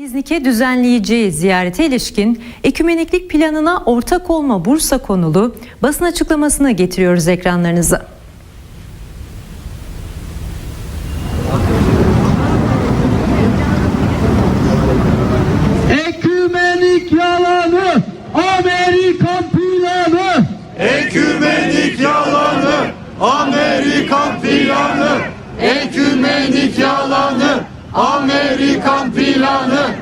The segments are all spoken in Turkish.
İznik'e düzenleyeceği ziyarete ilişkin ekümeniklik planına ortak olma Bursa konulu basın açıklamasını getiriyoruz ekranlarınıza. Ekümenik yalanı, Amerikan planı. Ekümenik yalanı, Amerikan planı. Ekümenik yalanı, Amerikan planı.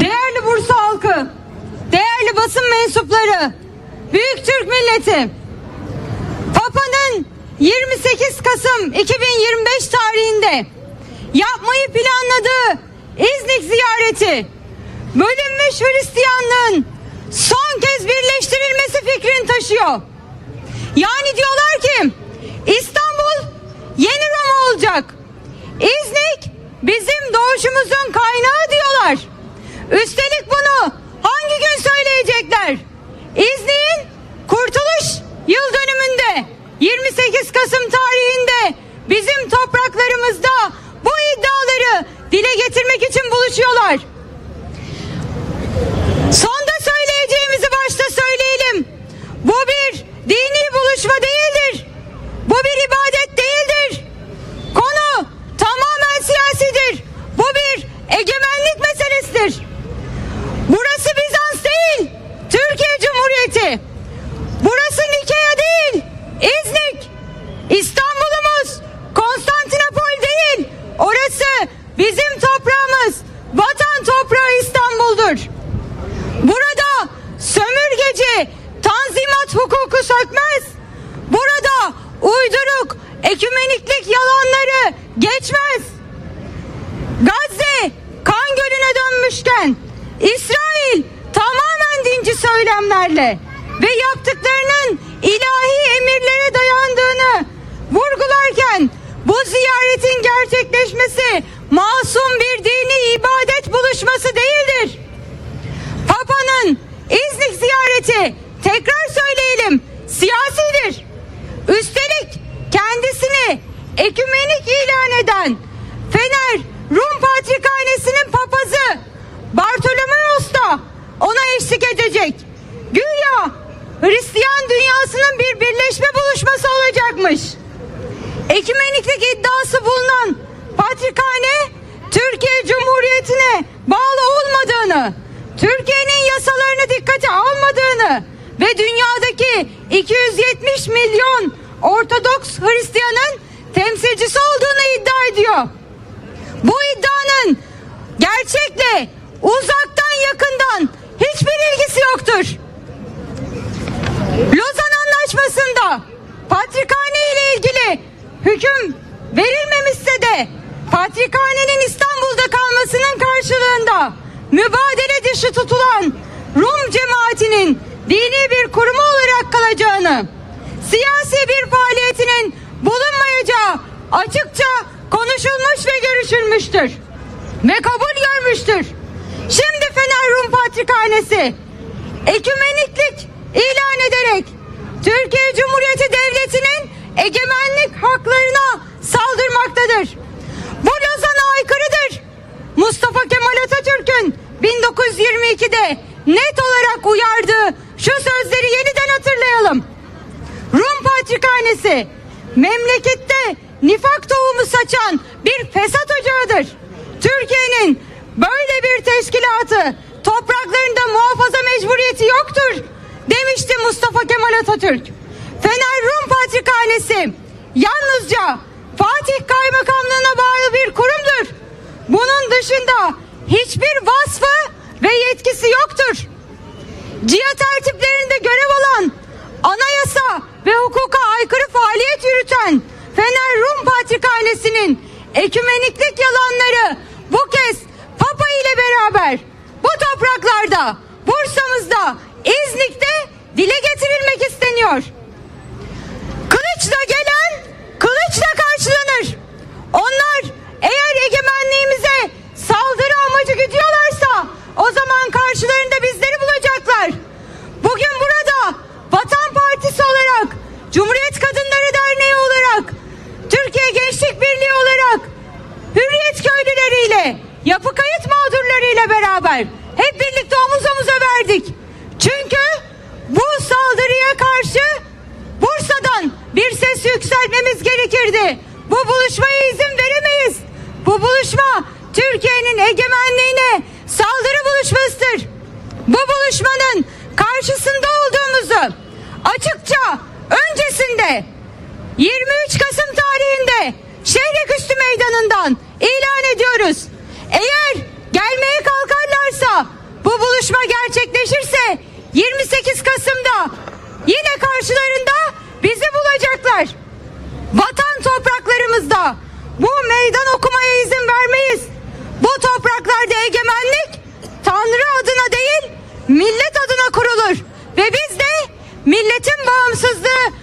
Değerli Bursa halkı, değerli basın mensupları, Büyük Türk milleti, Papa'nın 28 Kasım 2025 tarihinde yapmayı planladığı İznik ziyareti, bölünmüş Hristiyanlığın son kez birleştirilmesi fikrini taşıyor. Yani diyorlar ki İstanbul olacak. İznik bizim doğuşumuzun kaynağı diyorlar. Üstelik bunu hangi gün söyleyecekler? İznik'in kurtuluş yıl dönümünde 28 Kasım tarihinde bizim topraklarımızda bu iddiaları dile getirmek için buluşuyorlar. Sonda söyleyeceğimizi başta söyleyelim. Bu bir dini buluşma değildir. Bu bir ibadet değildir. Konu tamamen siyasidir. Bu bir egemenlik meselesidir. Burası Bizans değil, Türkiye Cumhuriyeti. Burası Nikea değil, İznik. İstanbul'umuz Konstantinopol değil. Orası bizim toprağımız. Vatan toprağı İstanbul'dur. Burada sömürgeci tanzimat hukuku sökmez. Burada uyduruk ekümeniklik yalanları geçmez. Gazze kan gölüne dönmüşken İsrail tamamen dinci söylemlerle ve yaptıklarının ilahi emirlere dayandığını vurgularken bu ziyaretin gerçekleşmesi masum bir dini ibadet ve dünyadaki 270 milyon Ortodoks Hristiyanın temsilcisi olduğunu iddia ediyor. Bu iddianın gerçekle uzaktan yakından hiçbir ilgisi yoktur. Lozan Anlaşması'nda patrikhane ile ilgili hüküm verilmemişse de patrikhanenin İstanbul'da kalmasının karşılığında mübadele dışı tutulan Rum cemaatinin dini bir kurumu olarak kalacağını, siyasi bir faaliyetinin bulunmayacağı açıkça konuşulmuş ve görüşülmüştür ve kabul görmüştür. Şimdi Fener Rum Patrikhanesi ekümeniklik ilan ederek Türkiye Cumhuriyeti Devleti'nin egemenlik haklarına saldırmaktadır. Bu Lozan'a aykırıdır. Mustafa Kemal Atatürk'ün 1922'de net olarak uyardığı şu sözleri yeniden hatırlayalım. Rum Patrikhanesi memlekette nifak tohumu saçan bir fesat ocağıdır. Türkiye'nin böyle bir teşkilatı topraklarında muhafaza mecburiyeti yoktur demişti Mustafa Kemal Atatürk. Fener Rum Patrikhanesi yalnızca Fatih Kaymakamlığına bağlı bir kurumdur. Bunun dışında hiçbir vasfı ve yetkisi yoktur. Cihat tertiplerinde görev alan, anayasa ve hukuka aykırı faaliyet yürüten Fener Rum Patrikhanesi'nin ekümeniklik yalanları bu kez Papa ile beraber bu topraklarda, Bursa'mızda, İznik'te dile getirilmek isteniyor. Kılıçla gelen kılıçla karşılanır. Onlar eğer egemenliğimize yapı kayıt mağdurlarıyla beraber hep birlikte omuz omuza verdik. Çünkü bu saldırıya karşı Bursa'dan bir ses yükseltmemiz gerekirdi. Bu buluşmaya izin veremeyiz. Bu buluşma Türkiye'nin egemenliğine saldırı buluşmasıdır. Bu buluşmanın karşısında olduğumuzu açıkça öncesinde 23 Kasım tarihinde Şehreküstü Meydanı'ndan ilan ediyoruz. Eğer gelmeye kalkarlarsa bu buluşma gerçekleşirse 28 Kasım'da yine karşılarında bizi bulacaklar. Vatan topraklarımızda bu meydan okumaya izin vermeyiz. Bu topraklarda egemenlik Tanrı adına değil millet adına kurulur. Ve biz de milletin bağımsızlığı